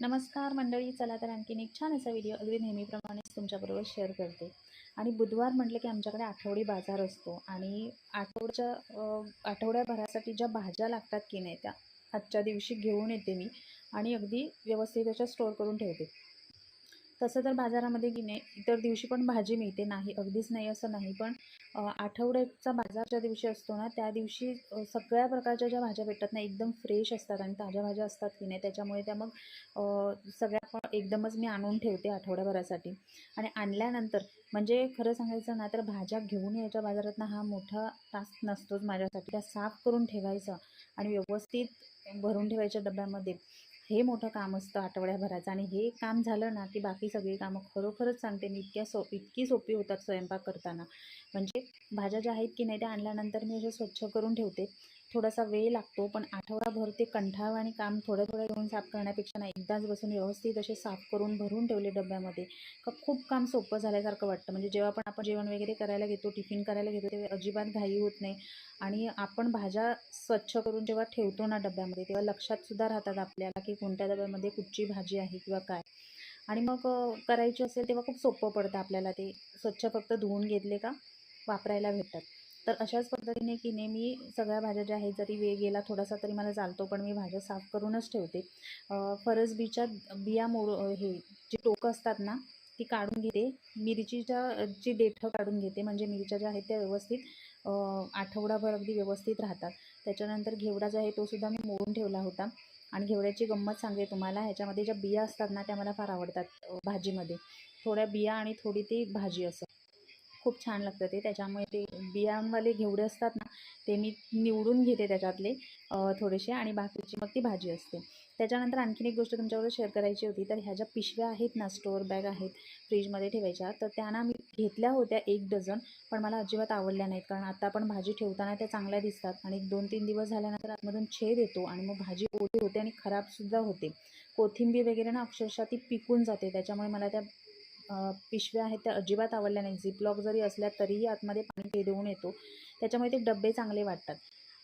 नमस्कार मंडळी चला तर आणखीन एक छान असा व्हिडिओ अगदी नेहमीप्रमाणेच तुमच्याबरोबर शेअर करते. आणि बुधवार म्हटलं की आमच्याकडे आठवडी बाजार असतो आणि आठवड्याच्या आठवड्याभरासाठी ज्या भाज्या लागतात की नाही त्या आजच्या दिवशी घेऊन येते मी आणि अगदी व्यवस्थित त्याच्या स्टोअर करून ठेवते. तसं तर बाजारामध्ये की नाही इतर दिवशी पण भाजी मिळते. नाही अगदीच नाही असं नाही पण आठवड्याचा बाजार ज्या दिवशी असतो ना त्या दिवशी सगळ्या प्रकारच्या ज्या भाज्या भेटतात ना एकदम फ्रेश असतात आणि ताज्या भाज्या असतात की नाही त्याच्यामुळे त्या मग सगळ्या पण एकदमच मी आणून ठेवते आठवड्याभरासाठी. आणि आणल्यानंतर म्हणजे खरं सांगायचं ना तर भाज्या घेऊन यायच्या बाजारातनं हा मोठा टास्क नसतोच माझ्यासाठी. त्या साफ करून ठेवायचा आणि व्यवस्थित भरून ठेवायच्या डब्यामध्ये. हे मोठं काम असतं आठवड्याभराचं. आणि हे काम झालं ना की बाकी सगळी कामं खरोखरच सांगते मी इतक्या सो इतकी सोपी होतात स्वयंपाक करताना. म्हणजे भाज्या ज्या आहेत की नाही त्या आणल्यानंतर मी अशा स्वच्छ करून ठेवते. थोडासा वेळ लागतो पण आठवडाभर ते कंठाळवाणी काम थोडं थोडं घेऊन साफ करण्यापेक्षा ना एकदाच बसून व्यवस्थित असे साफ करून भरून ठेवले डब्यामध्ये. का खूप काम सोपं झाल्यासारखं वाटतं. म्हणजे जेव्हा पण आपण जेवण वगैरे करायला घेतो टिफिन करायला घेतो तेव्हा अजिबात घाई होत नाही. आणि आपण भाज्या स्वच्छ करून जेव्हा ठेवतो ना डब्यामध्ये तेव्हा लक्षातसुद्धा राहतात आपल्याला की कोणत्या डब्यामध्ये कुठची भाजी आहे किंवा काय. आणि मग करायची असेल तेव्हा खूप सोपं पडतं आपल्याला ते. स्वच्छ फक्त धुवून घेतले का वापरायला भेटतात. तर अशाच पद्धतीने की नेहमी सगळ्या भाज्या ज्या आहेत जरी वेळ गेला थोडासा तरी मला चालतो पण मी भाज्या साफ करूनच ठेवते. फरसबीच्या बिया मोड हे जी टोकं असतात ना ती काढून घेते. मिरचीच्या जी देठं काढून घेते म्हणजे मिरच्या ज्या आहेत त्या व्यवस्थित आठवडाभर अगदी व्यवस्थित राहतात. त्याच्यानंतर घेवडा जो आहे तोसुद्धा मी मोडून ठेवला होता. आणि घेवड्याची गंमत सांगते तुम्हाला ह्याच्यामध्ये ज्या बिया असतात ना त्या मला फार आवडतात भाजीमध्ये. थोड्या बिया आणि थोडी ती भाजी असं. खूप छान लागतं ते. त्याच्यामुळे ते बियांवाले घेवडे असतात ना ते मी निवडून घेते त्याच्यातले थोडेसे आणि बाकीची मग ती भाजी असते. त्याच्यानंतर आणखीन एक गोष्ट तुमच्याबरोबर शेअर करायची होती तर ह्या ज्या पिशव्या आहेत ना स्टोअर बॅग आहेत फ्रीजमध्ये ठेवायच्या तर त्या ना मी घेतल्या होत्या एक डझन पण मला अजिबात आवडल्या नाहीत. कारण आता आपण भाजी ठेवताना त्या चांगल्या दिसतात आणि दोन तीन दिवस झाल्यानंतर आतमधून छेद येतो आणि मग भाजी ओली होते आणि खराबसुद्धा होते. कोथिंबीर वगैरे ना अक्षरशः ती पिकून जाते त्याच्यामुळे मला त्या पिशव्या आहेत त्या अजिबात आवडल्या नाही झिपलॉक जरी असल्या तरीही आतमध्ये पाणी ते देऊन येतो. त्याच्यामुळे ते डबे चांगले वाटतात.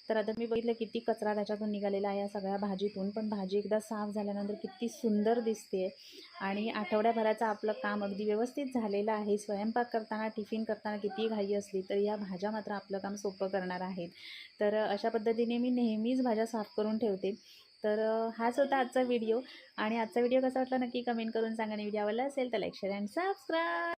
तर आता मी बघितलं किती कचरा त्याच्यातून निघालेला आहे या सगळ्या भाजीतून. पण भाजी एकदा साफ झाल्यानंतर किती सुंदर दिसते. आणि आठवड्याभराचं आपलं काम अगदी व्यवस्थित झालेलं आहे. स्वयंपाक करताना टिफिन करताना किती घाई असली तर या भाज्या मात्र आपलं काम सोपं करणार आहेत. तर अशा पद्धतीने मी नेहमीच भाज्या साफ करून ठेवते. तर हाच होता आजचा व्हिडिओ. आणि आजचा व्हिडिओ कसा वाटला नक्की कमेंट करून सांगा आणि व्हिडिओ आवडला असेल तर लाईक शेअर अँड सबस्क्राईब.